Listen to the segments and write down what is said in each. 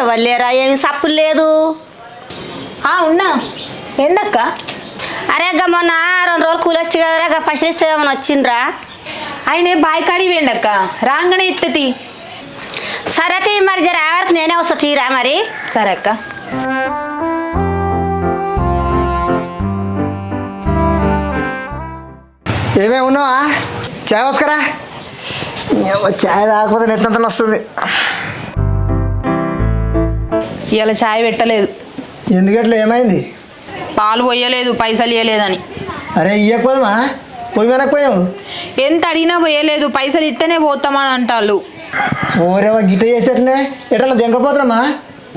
ఎవరు ఏమి సప్పులు లేదు. ఆ ఉన్నా. ఏందక్క? అరే అగ్గ మొన్న రెండు రోజులు కూలొస్తే కదరా అగ్గ పైసలు ఇస్తే ఏమైనా వచ్చిండ్రా? ఆయనే బాయ్ కాడి వేయండక్క రాగానే ఇత్తతి సరే తీ మరి జర ఆ వరకు నేనే వస్తా తీరా మరి? సరే అక్క. ఏమేమి ఉన్నావా? చాయ్ వస్కరా చాయ్ తాగకపోతే నెత్తంత వస్తుంది. ఇవాళ చాయ్ పెట్టలేదు. ఎందుకట్లా ఏమైంది? పాలు పోయలేదు పైసలు ఇవ్వలేదని అరే ఇయ్యకపోదామా? పోయి వెనకపోయావు ఎంత అడిగినా పోయలేదు పైసలు ఇస్తేనే పోతామని అంటాళ్ళు. ఓరేవా గిట్ట చేసేటనే ఎట్లా దెంకపోతున్నామా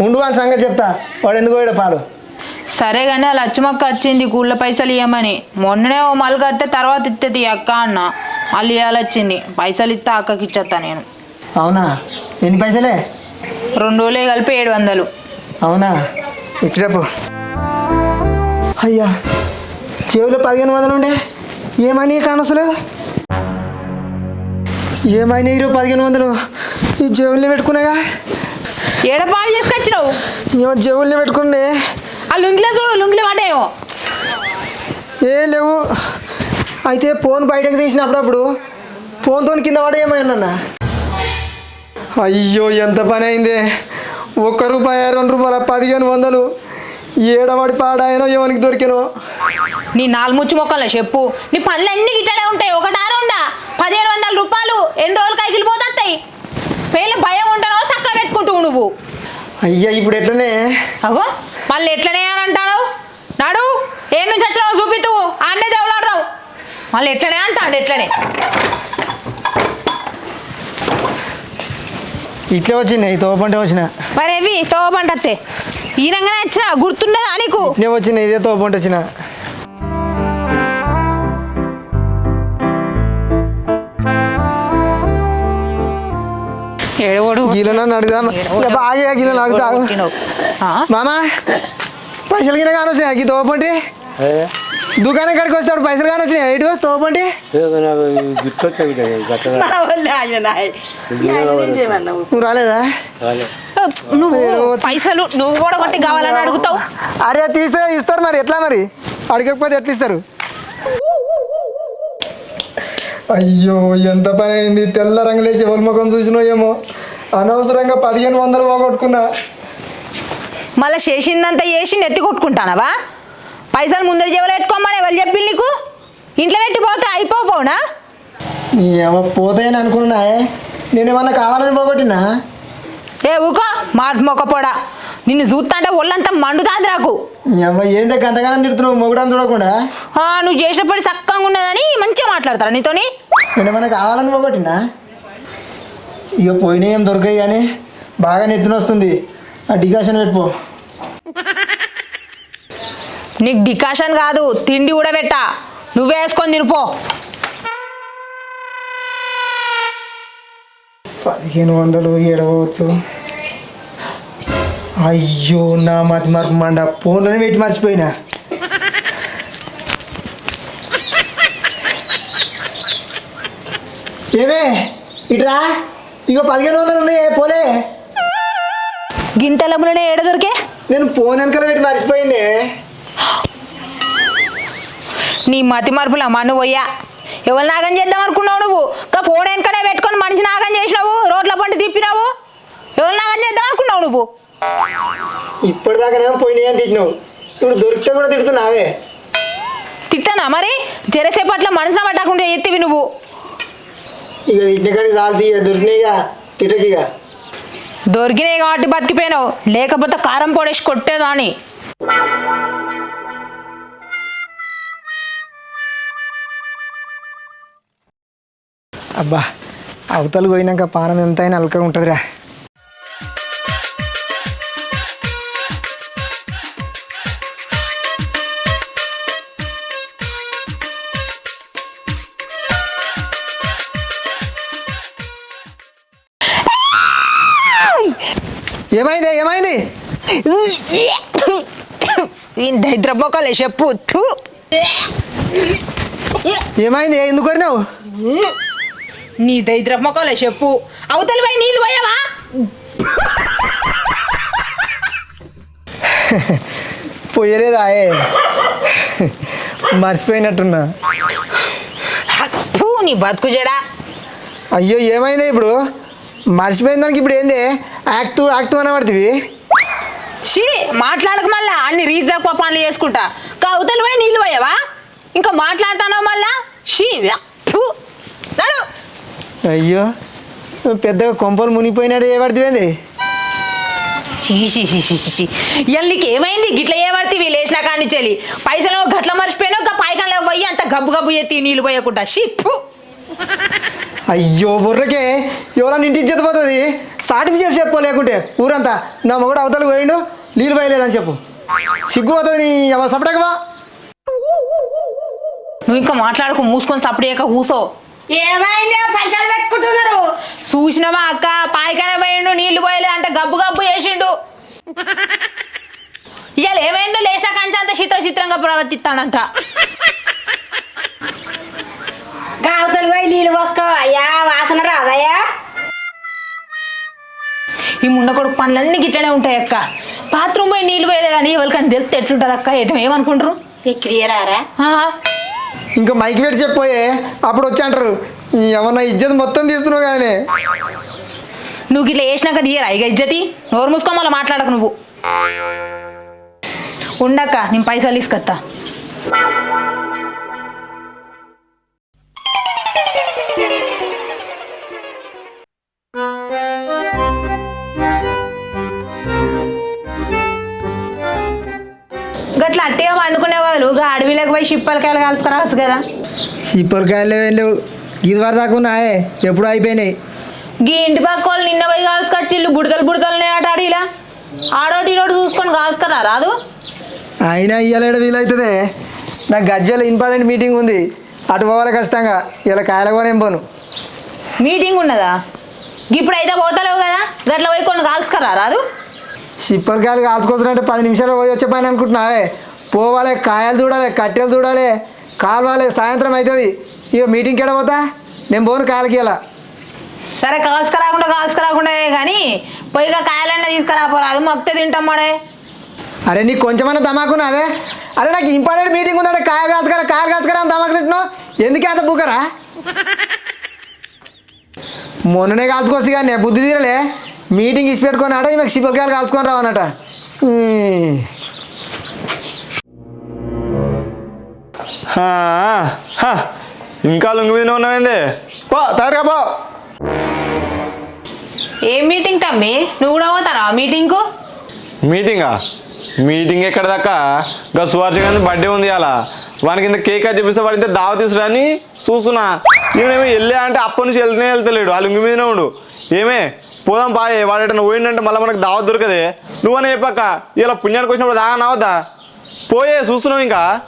ఉండు అని సంగతి చెప్తా వాడు ఎందుకు పోయాడు పాలు. సరే కానీ ఆ లచ్చమక్క వచ్చింది కూళ్ళ పైసలు ఇవ్వమని మొన్ననే ఓ మలుగు వస్తే తర్వాత ఇత్తది అక్క అన్న. మళ్ళీ ఇవ్వాలి వచ్చింది పైసలు ఇస్తే అక్కకి ఇచ్చేస్తా నేను. అవునా? ఎన్ని పైసలే? రెండు రోజులే కలిపి ఏడు వందలు. అవునా? ఇచ్చిరేపు. అయ్యా చెవులు పదిహేను వందలు ఉండే. ఏమని కానసలు? ఏమైనా ఇరవై పదిహేను వందలు? ఈ జేబుల్ని పెట్టుకున్నాగా? ఏడ పాలు చేసుకొచ్చినావు? ఏమో జేబుల్ని పెట్టుకునే ఆ లుంగిలో చూడు లుంగిలో పడ్డాయేమో ఏ లేవు. అయితే ఫోన్ బయటకు తీసిన అప్పుడప్పుడు ఫోన్తో కింద పడ ఏమైనా అయ్యో ఎంత పని అయిందే. ఒక్క రూపాయి రెండు రూపాయల పదిహేను వందలు. ఏడవాడి పాడాయనో ఎవరికి దొరికినో. నీ నాలుగు ముచ్చు మొక్కలే చెప్పు. నీ పనులు అన్ని గిట్టనే ఉంటాయి ఒకటారు ఉండా. పదిహేను వందల రూపాయలు ఎన్ని రోజులు కైకిలు పోతాయి పేర్లు భయం ఉంటానో చక్క పెట్టుకుంటావు నువ్వు. అయ్యా ఇప్పుడు ఎట్లనే? అగో మళ్ళీ ఎట్లనే అని అంటాడు? నాడు ఏ నుంచి వచ్చినావు చూపితూ ఆడనే దేవులాడదావు మళ్ళీ ఎట్లనే అంటాడు? ఎట్లనే? ఇట్లే వచ్చినాయి తోపంటే వచ్చిన. మరి ఎవి తోబంటే ఈ రంగానే వచ్చినా గుర్తుండదా నీకు? ఇట్లే వచ్చిన ఇదే తోపంటే వచ్చిన. ఏడవడు. గీలనన్ను అడుగుదాం? బాగా గీలను అడుగుతా ఆ? మామా పైసలు గిన కానీ వచ్చినాయి గీ తోపంటి దుకాణం కాడికి వస్తాడు పైసలు కానీ వచ్చినాయి? ఇటు తోపంటి నువ్వు రాలేదా? నువ్వు పైసలు నువ్వు కూడా కొట్టి కావాలని అడుగుతావు? అరే తీస్తే ఇస్తారు మరి ఎట్లా మరి? అడగకపోతే ఎట్లా ఇస్తారు? అయ్యో ఎంత పని అయింది? తెల్ల రంగులేసి ఎవరి ముఖం చూసినో ఏమో అనవసరంగా పదిహేను వందలు పోగొట్టుకున్నా. మళ్ళీ చేసిందంతా చేసి నెత్తి కొట్టుకుంటానవా? పైసలు ముందర జేబులో పెట్టుకోమని ఎవరు చెప్పి నీకు? ఇంట్లో పెట్టి పోతే అయిపోపోనా ఏమో పోతాయని అనుకున్నా నేనేమన్నా కావాలని పోగొట్టినా? ఏ ఊకో మాట మొక్కపోడా నిన్ను చూస్తాంటే ఒళ్ళంతా మండుతాంది నాకు. ఏమో ఏందే గంతగానం తిడుతున్నావు మొగడం చూడకుండా? ఆ, నువ్వు చేసినప్పుడు చక్కగా ఉన్నదని మంచిగా మాట్లాడతారా నీతోని? నేనేమన్నా కావాలని పోగొట్టినా? ఇక పోయినా ఏం దొరకాయి కానీ బాగా నెత్తిన వస్తుంది. ఆ డికాషన్ పెట్టుకో. నీకు డికాషన్ కాదు తిండి కూడా పెట్టా నువ్వే వేసుకొని తినిపో పదిహేను వందలు ఏడవచ్చు అయ్యో నా మతి మార్పు మండ ఫోన్లోనే పెట్టి మర్చిపోయినా. ఏమే ఇట్రా? ఇగో పదిహేను వందలు ఉన్నాయి పోలే. గింతలములనే ఏడ దొరికే? నేను ఫోన్ వెనకాల పెట్టి మర్చిపోయిందే. నీ మతి మార్పులు అమ్మ పోయా ఎవరు నాగం చేద్దాం అనుకున్నావు నువ్వు? ఇంకా ఫోన్ వెనకనే పెట్టుకొని మనిషి నాగం చేసినావు రోడ్ల పంట తిప్పినావు. ఎవరు నాగం చేద్దాం అనుకున్నావు నువ్వు? తిట్టినావు. ఇప్పుడు దొరికితే కూడా తిడుతున్నావే. తిట్టానా మరి? జరసేపట్ల మనసున పట్టకుండా ఎత్తివి నువ్వు. ఇక ఇంటికాడికి చాలు తీయ దొరికినాయిగా తిట్టకిగా దొరికినాయి కాబట్టి బతికిపోయినావు. లేకపోతే కారం పొడేసి కొట్టేదాని అబ్బా అవతలు పోయినాక పానం ఎంతైనా అల్కగా ఉంటుందిరా. ఏమైంది ఏమైంది? బొక్కలే చెప్పు. ఏమైంది ఎందుకు కొరినావు? నీ దరిద్ర మొక్కలే చెప్పు. అవతలి పోయి నీళ్ళు పోయావా? పోయలేదా ఏ? మర్చిపోయినట్టున్నా. ఫు, నీ బతుకు జడా. అయ్యో ఏమైంది ఇప్పుడు? మర్చిపోయిన దానికి ఇప్పుడు ఏంది? యాక్ట్ యాక్ట్ అని పడుతుంది షీ మాట్లాడక మళ్ళా. అన్ని రీతి తక్కువ పనులు చేసుకుంటా. కవుతలు పోయి నీళ్ళు పోయావా? ఇంకా మాట్లాడతానో మళ్ళా? షీ ఫు, నడు. అయ్యో పెద్దగా కొంపలు మునిగిపోయినాడు ఏ పడుతుంది. ఇవాళ నీకు ఏమైంది? గిట్ల ఏ పడితే లేచిన కాడి చెల్లి పైసలు గట్ల మర్చిపోయినా ఇంకా పైకల్లో పోయి అంత గబ్బు గబ్బు ఎత్తి నీళ్ళు పోయకుండా? షిప్పు అయ్యో బుర్రకే. ఎవరన్నా ఇంటికి చెత్తపోతుంది సర్టిఫికేట్ చెప్పు లేకుంటే ఊరంతా నా మొగుడు అవతలకు పోయిండు నీళ్ళు పోయలేదని చెప్పు. సిగ్గు ఎవరు సపడకవా నువ్వు ఇంకా మాట్లాడుకో మూసుకొని సపడేయక కూసో. ఏమైంది? పంచాలు పెట్టుకుంటున్నారు. చూసినవా అక్క? పాయికనే పోయిండు నీళ్ళు పోయలేదు అంటే గబ్బు గబ్బు చేసిండు. ఇవాళ ఏమైందో లేచిన కంచి అంత చిత్ర చిత్రంగా ప్రవర్తిస్తాడంత గావతలు పోయి నీళ్ళు పోసుకో అయ్యా వాసన రాదయ్యా ఈ ముండ కొడుకు పనులన్నీ గిట్లనే ఉంటాయి అక్క. బాత్రూమ్ పోయి నీళ్ళు పోయలేదని ఎవరికని తెలిస్తే ఎట్లుంటుంది అక్క ఎటు ఏమనుకుంటారు క్లియరారా ఇంకా మైక్ పెట్టి చెప్పోయే అప్పుడు వచ్చి అంటారు ఏమన్నా ఇజ్జత్ మొత్తం తీస్తున్నావు కానీ నువ్వు ఇట్లా వేసినాక తీయరా ఇక ఇజ్జతి? నోరు మూసుకో మళ్ళీ మాట్లాడకు నువ్వు. ఉండక్క నేను పైసలు తీసుకొస్తా గట్ల అట్టేగా వండుకునే వాళ్ళు అడవిలోకి పోయి షిప్పలకాయలు కలుసుకురావచ్చు కదా. చీపలకాయలు ఏం లేవు. ఇది వరకు దాకా ఉన్నాయే. ఎప్పుడు అయిపోయినాయి. గీ ఇంటి పక్క వాళ్ళు నిన్న పోయి కాల్చుకొచ్చి ఇల్లు బుడతలు బుడతలనే ఆట ఆడిలా ఆడోటి ఈడోటి చూసుకొని కాల్చుకరా రాదు? అయినా ఇయ్యాలేడ వీలవుతుంది నాకు గజ్జలో ఇంపార్టెంట్ మీటింగ్ ఉంది. అటు పోవాలి ఖచ్చితంగా. ఇలా కాయల కూడా ఏం పోను. మీటింగ్ ఉన్నదా? ఇప్పుడు అయితే పోతలేవు కదా? గట్ల పోయి కొన్ని కాల్చుకరా రాదు? చిప్పలకాయలు కాల్చుకోవచ్చునంటే పది నిమిషాలు పోయి వచ్చే పని అనుకుంటున్నావే. పోవాలి కాయలు చూడాలి కట్టెలు చూడాలి కాలువాలి సాయంత్రం అవుతుంది ఇక మీటింగ్కి ఎడ పోతా? నేను పోను కాయలకి ఇలా సరే కాల్చుకరాకుండా కాల్చుకరాకుండా కానీ పోయిగా కాయలన్నా తీసుకురాపోరాదు మొక్తే తింటాం మడే. అరే నీకు కొంచెమన్నా దమాకున్నా అదే అరే నాకు ఇంపార్టెంట్ మీటింగ్ ఉందంటే కాయ కాల్చుకరా కాయలు కాల్చుకరా అని దమాకు తింటున్నావు? ఎందుకే అంత బుకరా మొన్ననే కాల్చుకోవచ్చు కానీ నేను బుద్ధి తీరలే. మీటింగ్ ఇచ్చి పెట్టుకొని ఆడ ఈమెకు చిప్పలకాయలు కాల్చుకొని హా, ఇంకా లుంగి మీద ఉన్నావేంది పో తయారుగా పో. ఏ మీటింగ్ తమ్మి? నువ్వు కూడా పోతారా మీటింగ్కు? మీటింగా? మీటింగ్ ఎక్కడ దాకా? ఇంకా సువార్చ గారి బర్త్డే ఉంది అలా వానికి ఇంత కేక్ అది చూపిస్తే వాడి ఇంత దావ తీసుకురాని చూస్తున్నా. నేనేమో వెళ్ళా అంటే అప్పటి నుంచి వెళ్తూనే వెళ్తలేడు. వాళ్ళు ఇంక మీదనే ఉండు. ఏమే? పోదాం బాయ్ వాడేటన్నా పోయిందంటే మళ్ళీ మనకు దావత్ దొరకదే. నువ్వనే చెప్పాక ఇలా పుణ్యానికి వచ్చినప్పుడు దాగా నావద్దా పోయే చూస్తున్నావు ఇంకా?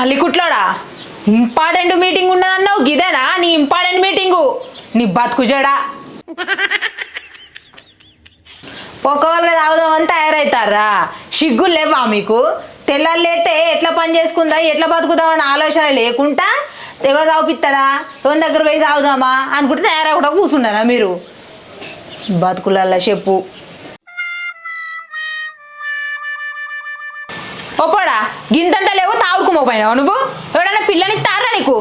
నల్లికుట్లోడా? ఇంపార్టెంట్ మీటింగ్ ఉన్నదన్నావు గిదేనా? నీ ఇంపార్టెంట్ మీటింగు. నీ బతుకు జడా. ఒక్కవాళ్ళకి తాగుదామని తయారవుతారా సిగ్గు లేవా మీకు? తెల్లలేతే ఎట్లా పని చేసుకుందా? ఎట్లా బతుకుదామని ఆలోచన లేకుండా ఎవరు తాగుపిస్తారా తోని దగ్గర పోయి తాగుదామా? అనుకుంటే తయారవకుండా కూర్చున్నారా మీరు? బతుకులల్లా చెప్పు. ఒప్పడా? గింతంత లేవు తాడుకు మోపోయినావు నువ్వు? ఎవడన్నా పిల్లని తారా నీకు?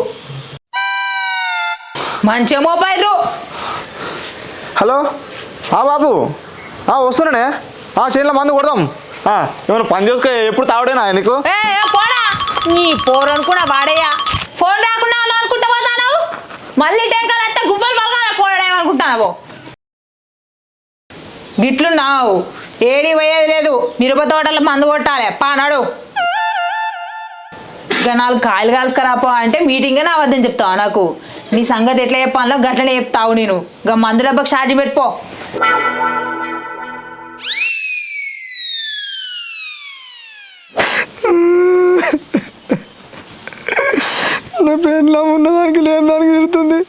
మంచిగా మోపాయిరు హలో? ఆ బాబు. ఆ వస్తున్నానే. ఆ చేనులో మందు కొడదాం. ఆ, ఏమైనా పని చేసుకో ఎప్పుడు తావడేనా నీకు? ఏ ఏ, పోడా నీ పోరను కూడా వాడేయా. ఫోన్ రాకుండా అలా అనుకుంటా పోతాను మళ్ళీ టేకలు అయితే గువ్వలు పలకాలి పోడేమనుకుంటున్నావు గిట్లున్నావు. ఏడి పోయేది లేదు. మిరప తోటలో మందు కొట్టాలి. పానాడు ఇక నాలుగు కాయలు కాల్చుకరాపో అంటే మీటింగ్ అని అబద్ధం చెప్తావు నాకు. నీ సంగతి ఎట్లా చెప్పాలో గట్లనే చెప్తావు నేను. ఇక మందు డబ్బకు షార్జ్ పెట్టుకో. నా పెన్లో ఉన్నదానికి లేని దానికి తిరుగుతుంది.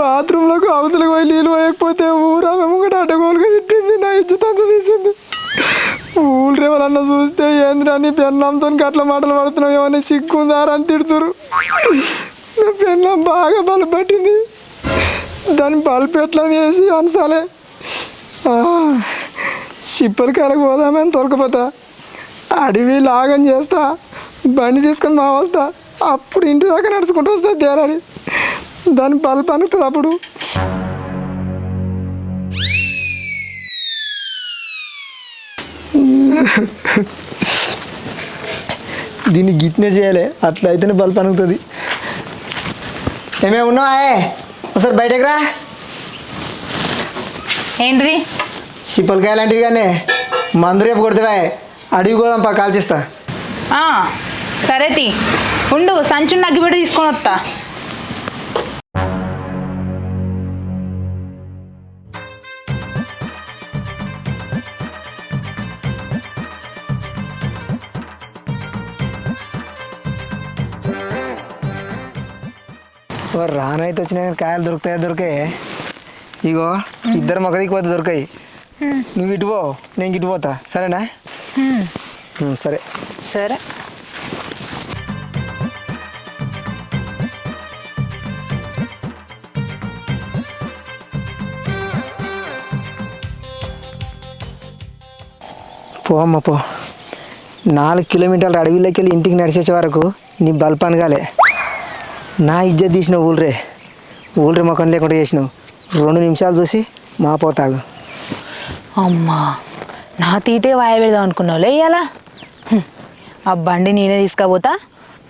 బాత్రూంలోకి అవతలకు పోయి నీళ్ళు పోయకపోతే ఊరంతా ముంగట అడ్డగోలుగా తిట్టింది నా ఇజ్జత్ అంత తీసింది. ఊళ్ళు ఎవరన్నా చూస్తే ఏంద్రా నీ పెన్నంతో అట్లా మాటలు పడుతున్నావు ఏమైనా సిగ్గుందారా అని తిడుతురు. నా పెన్నం బాగా బలపట్టింది. దాని బలుపు ఎట్లా వేసి అనసాలే. సిప్పలు కారకు పోదామని తొలకపోతా అడవి లాగం చేస్తా బండి తీసుకొని మా వస్తా. అప్పుడు ఇంటి దాకా నడుచుకుంటూ వస్తా తేరాడి. దాని బల్బు అనుకుతుంది అప్పుడు? దీన్ని గిట్నే చేయాలి అట్లా అయితేనే బల్బు అనుకుతుంది ఏమేమి ఉన్నావా ఒకసారి బయటకు రా. ఏంటిది? సిప్పలకాయ లాంటివి కానీ మందు రేపు కొడితే అడిగి పోదాం పా కాల్చిస్తా. సరే తి. ఉండు సంచుని నగ్గిపెట్టి తీసుకొని వస్తా రానైతే వచ్చిన కాయలు దొరుకుతాయి? దొరికాయి ఇగో ఇద్దరు మొక్క దిక్కు పోతే దొరికాయి. నువ్వు ఇటు పో నేను ఇటు పోతా. సరేనా? సరే. సరే. పో అమ్మ పో. నాలుగు కిలోమీటర్ల అడవిలోకి వెళ్ళి ఇంటికి నడిచేసే వరకు నీ బల్బ్ అనగాలే నా ఇజ్జత్ తీసిన ఊళ్ళరే ఊళ్ళరే మొఖం లేకుండా చేసినావు. రెండు నిమిషాలు చూసి మా పోతాగు అమ్మా నా తీటే వాయ పెడదాం అనుకున్నావులే ఇవాళ ఆ బండి నేనే తీసుకపోతా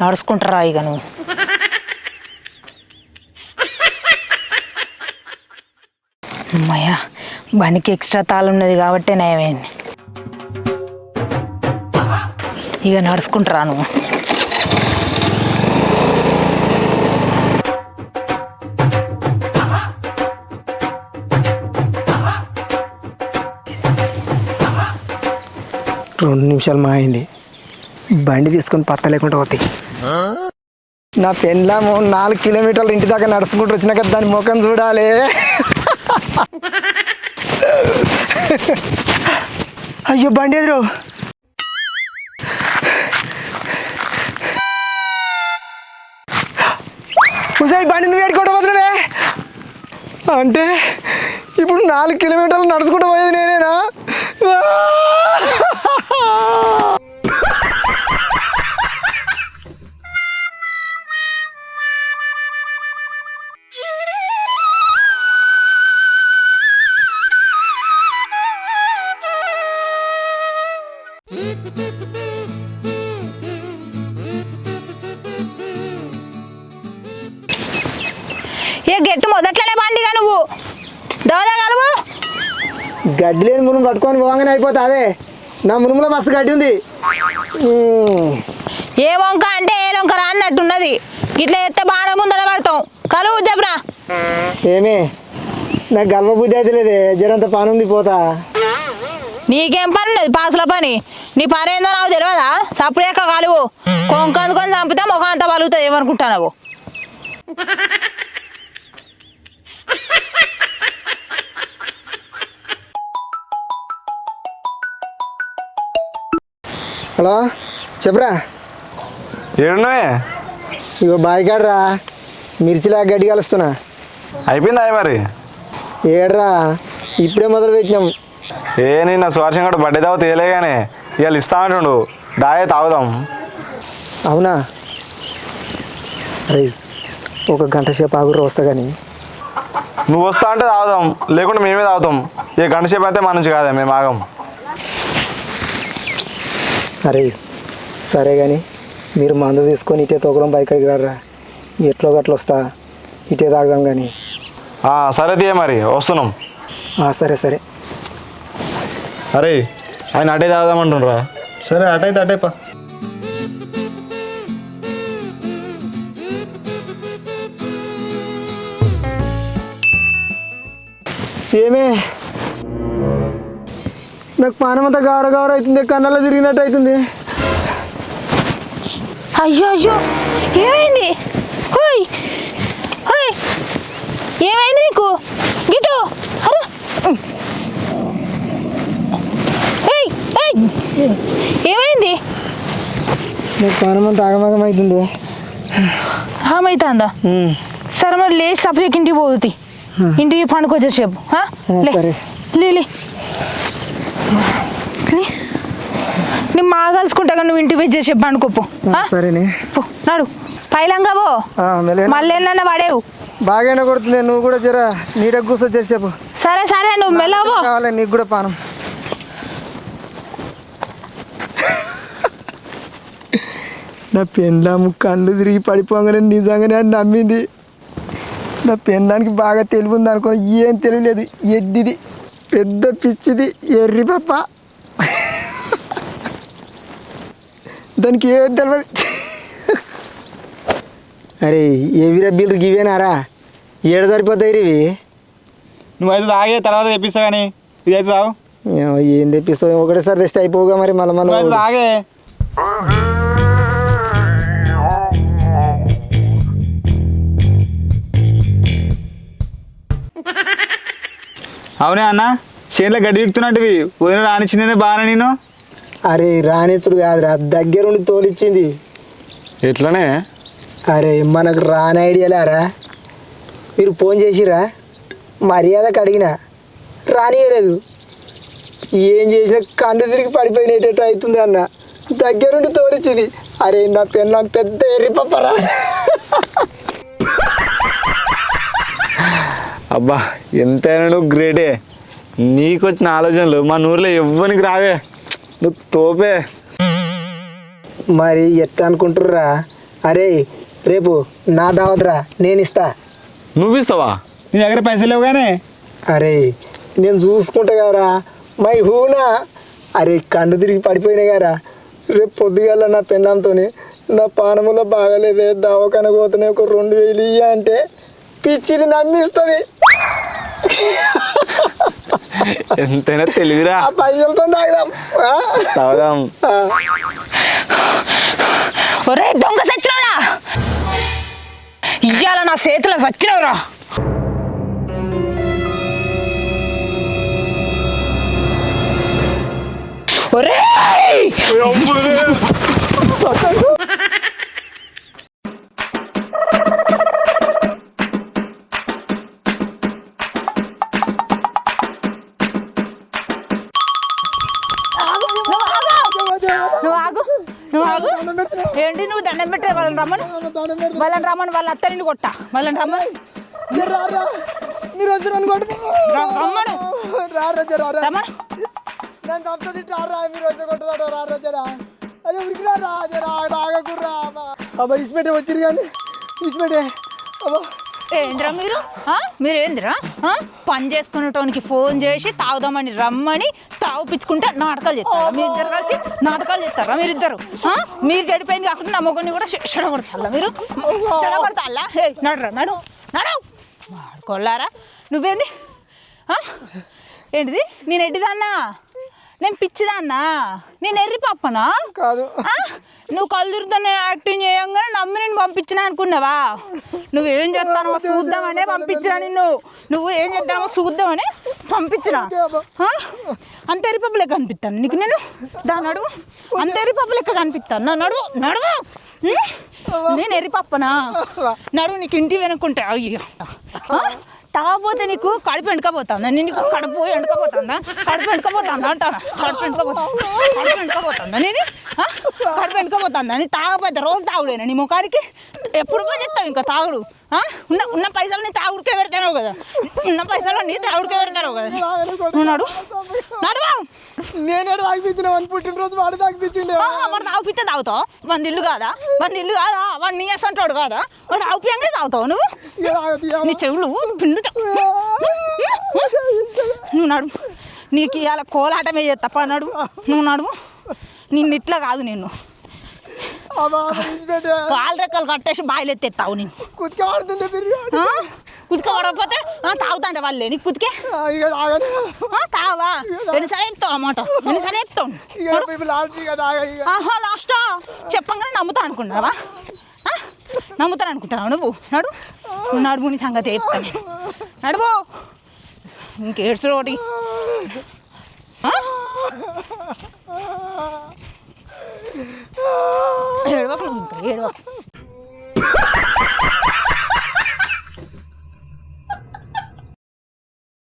నడుచుకుంటారా ఇక నువ్వు. అమ్మయ్యా బండికి ఎక్స్ట్రా తాళం ఉన్నది కాబట్టే నయమైంది. ఇక నడుచుకుంటారా నువ్వు. రెండు నిమిషాలు మా అయింది బండి తీసుకొని పత్త లేకుండా పోతాయి. నా పెండ్లాము నాలుగు కిలోమీటర్లు ఇంటి దాకా నడుచుకుంటూ వచ్చినాక దాని ముఖం చూడాలి. అయ్యో బండి ఎదురు. హుసాయి బండి నువ్వు ఏడుకోవడం వదిలే అంటే ఇప్పుడు నాలుగు కిలోమీటర్లు నడుచుకుంటూ పోయేది నేనేనా? గడ్డి లేని మునుము పట్టుకొని పోగానే అయిపోతా అదే నా మునుములో మస్తు గడ్డి ఉంది. ఏ వంక అంటే ఏ వంక రా అన్నట్టున్నది. ఇట్లా ఎత్తే బాగా ముందర పడతాం. కలువు చెప్పరా ఏమే? నాకు గల్వ బుద్ధి అయితే లేదే. జరంత పని ఉంది పోతా. నీకేం పని ఉన్నది? పాసుల పని. నీ పని ఏందో నాకు తెలియదా సప్పుడేక కలువు. కొంక అందుకొని చంపితే ముఖం అంతా పలుగుతుంది ఏమనుకుంటున్నావు? హలో చెప్పరా? ఏడున్నావే? ఇగో బాయ్ కాడరా మిర్చిలా గడ్డి కలుస్తున్నా. అయిపోయిందా మరి? ఏడ్రా ఇప్పుడే మొదలు పెట్టినాం. ఏ నిన్న సువర్షం కూడా బర్త్డే దావ తేలేగానే ఇవాళ ఇస్తా అంటుండు దాయే తాగుదాం. అవునా? అరే ఒక గంట సేపు ఆగురు వస్తా కానీ నువ్వు వస్తా అంటే తాగుదాం లేకుంటే మేమే తాగుతాం. ఏ గంట సేపు అయితే మన నుంచి కాదే మేము ఆగం. అరే సరే కానీ మీరు మందు తీసుకొని ఇటే తోకడం బైక్ అడిగి రారా ఎట్లో గట్ల వస్తా? ఇటే తాగుదాం కానీ ఆ, సరే మరి వస్తున్నాం. ఆ, సరే సరే. అరే ఆయన అటే తాగుదామంటుండ్రా. సరే అటైతే అటే పా. ఏమే నాకు పానం అంతా గార గార అవుతుంది కన్నాలో తిరిగినట్టు అవుతుంది. అయ్యో అయ్యో ఏమైంది? హోయ్ హోయ్ ఏమైంది నీకు? గిటు అరే ఏయ్ ఏయ్ ఏమైంది? నాకు పానం అంతా ఆగమాగం అవుతుంది. ఆమైతుందా. సరే మరి లేచి సపరేట్ ఇంటికి పోతుంది ఇంటికి పండుకొచ్చేసేపు ఆ, సరే. లేలే నేను మా కలుసుకుంటా కానీ నువ్వు ఇంటికి పోయి చేసేపు పండుకోపో ఆ, సరేనే. నాడు. పైలంగా పో. మళ్ళీ పడేవు బాగానే కొడుతుంది నువ్వు కూడా జర నీడకు కూర్చో చేసేపు సరే సరే నువ్వు మెల్లవో కావాలి నీకు కూడా పానం. నా పెండ్లాము కళ్ళు తిరిగి పడిపోగానే నిజంగానే అది నమ్మింది. నా పెండ్లానికి బాగా తెలివి ఉంది అనుకో ఏం తెలియలేదు. ఎడ్డిది. పెద్ద పిచ్చిది ఎర్రి పప్ప. దానికి ఏం తెలియదు అరే ఏవిరా బిల్లు గివేనారా? ఏడు సరిపోతాయి ఇవి? నువ్వైతే తాగే తర్వాత తెప్పిస్తా కానీ. ఇదైతే తాగు. ఏమో ఏం తెప్పిస్తావు? ఒకటేసారి రెస్ట్ అయిపోగా మరి మళ్ళీ మళ్ళీ తాగే. అవునే అన్న? చేనులో గడ్డి విక్తున్నట్టువి వదిన రానిచ్చిందే బాగా నేను అరే రానిచ్చుడు కాదురా. దగ్గరుండి తోలిచ్చింది. ఎట్లనే? అరే మనకు రాని ఐడియా లేరా? మీరు ఫోన్ చేసిరా? మర్యాదకు అడిగినా రానియలేదు. ఏం చేసినా కన్ను తిరిగి పడిపోయినట్టు అవుతుంది అన్న. దగ్గరుండి తోలిచ్చింది. అరే నా పెళ్ళం పెద్ద ఎర్రి అబ్బా ఎంతైనా నువ్వు గ్రేటే నీకు వచ్చిన ఆలోచనలు మా ఊర్లో ఎవ్వనికి రావే. నువ్వు తోపే. మరి ఎట్లా అనుకుంటుర్రా? అరే రేపు నా దావద్రా నేను ఇస్తా. నువ్వు ఇస్తావా? నీ దగ్గర పైసలు లేవు కానీ అరే నేను చూసుకుంటా కదరా. మై హూనా. అరే కన్ను తిరిగి పడిపోయినా కదరా. రేపు పొద్దుగల నా పెళ్ళంతో నా పానములో బాగలేదే దవాఖాన పోతేనే ఒక రెండు వేలు ఇయ్య అంటే పిచ్చిది నమ్మిస్తుంది. ఎంతైనా తెలివిరా. ఆ పైసలతో తాగుదాం? తాగుదాం. ఒరే దొంగ సచ్చినోడా? ఇయ్యాల నా చేతిలో సచ్చినవురా ఒరే ఏంటి నువ్వు దండం పెట్టే వాళ్ళని రమ్మను? వాళ్ళని రమ్మను వాళ్ళ అత్తరిని కొట్ట. వాళ్ళని రమ్మను. మీరు వచ్చి నన్ను కొట్టు. ర- రమ్మను. రమ్మను. నన్ను రారా మీరు వచ్చి అదే ఉరికిరా ఆగకుర్రా అబ్బా. ఇసిపెట్టే వచ్చిరు కానీ ఇసిపెట్టే. అబ్బా. ఏంద్రా మీరు? ఆ? మీరు? పని చేసుకునేటోనికి ఫోన్ చేసి తాగుదామని రమ్మని తాగుపించుకుంటే నాటకాలు చేస్తారా? మీరు ఇద్దరు కలిసి నాటకాలు చేస్తారా మీరిద్దరు? ఆ? మీరు చెడిపోయింది కాకుండా నా మొగ్గుని కూడా చె- చెడగొడతారా మీరు? చెడగొడతాలా నడురా నడు. నడు. వాడుకోలారా నువ్వేంది? ఏంటిది? నేను ఎడ్డిదాన్నా? నేను పిచ్చిదాన్నా? నేను ఎర్రి పప్పనా కాదు? నువ్వు కళ్ళురుతానే యాక్టింగ్ చేయంగానే నమ్మి నేను పంపించిన అనుకున్నావా? నువ్వేం చేస్తానో చూద్దామనే పంపించిన నిన్ను. నువ్వు ఏం చేద్దామో చూద్దామని పంపించిన? అంత ఎరిపప్పు లెక్క కనిపిస్తాను నీకు నేను? దాని అడుగు అంత ఎరిపప్పు లెక్క కనిపిస్తాను నా నడువు నడువు? నేను ఎరిపప్పనా నడువు నీకు ఇంటి వెనుకుంటా. అయ్యో? తాగపోతే నీకు కడుపు ఎండకపోతుందా? నేను నీకు కడుపు ఎండకపోతుందా? కడుపు ఎండకపోతుందా అంటాను? కడుపు ఎండకపోతుంది కడుపు ఎండకపోతుందా? నేను కడుపు ఎండకపోతుందా? నేను తాగపోతే రోజు తాగుడేనా నీ ముఖానికి? ఎప్పుడు కూడా చెప్తావు ఇంకా? తాగుడు. ఉన్న ఉన్న పైసలు నీ తాగుడికే పెడతాను కదా. ఉన్న పైసలు నీ తాగుడికే పెడతాను కదా. నువ్వు నడు. నడువా నేనే తాగిపించిన అని పుట్టినరోజు వాడు తాగిపించిండే. ఆహా, వాడు తాగుపిస్తే తాగుతావు? వాడి ఇల్లు కాదా? వాడి ఇల్లు కాదా? వాడు నీ అంటాడు కాదా? వాడు తాగుపియంగా తాగుతావు నువ్వు? నీ చెవులు పిండుతావు నువ్వు నడు. నీకు ఇవాళ కోలాటమే తప్ప నడు. నువ్వు నడువు నిన్ను ఇట్లా కాదు నేను. కాలు రెక్కలు కట్టేసి బాయిలు ఎత్తేస్తావు నేను కుత్క పడుతుంది బిర్యానీ. ఆ? కుతిక పడకపోతే ఆ, తాగుతాంటే వాళ్ళే. నీకు కుతికే? తావా? ఎన్నిసార్లు ఎత్తావు అన్నమాట? ఎన్నిసార్లు ఎత్తావు? లాస్ట్ చెప్పంగానే నమ్ముతా అనుకున్నావా? నమ్ముతాను అనుకుంటున్నావు నువ్వు? నడు. నడుము నీ సంగతి చెప్తాను నేను. నడువు. ఇంకేడ్చుడు ఒకటి. હેડવા પણ હેડવા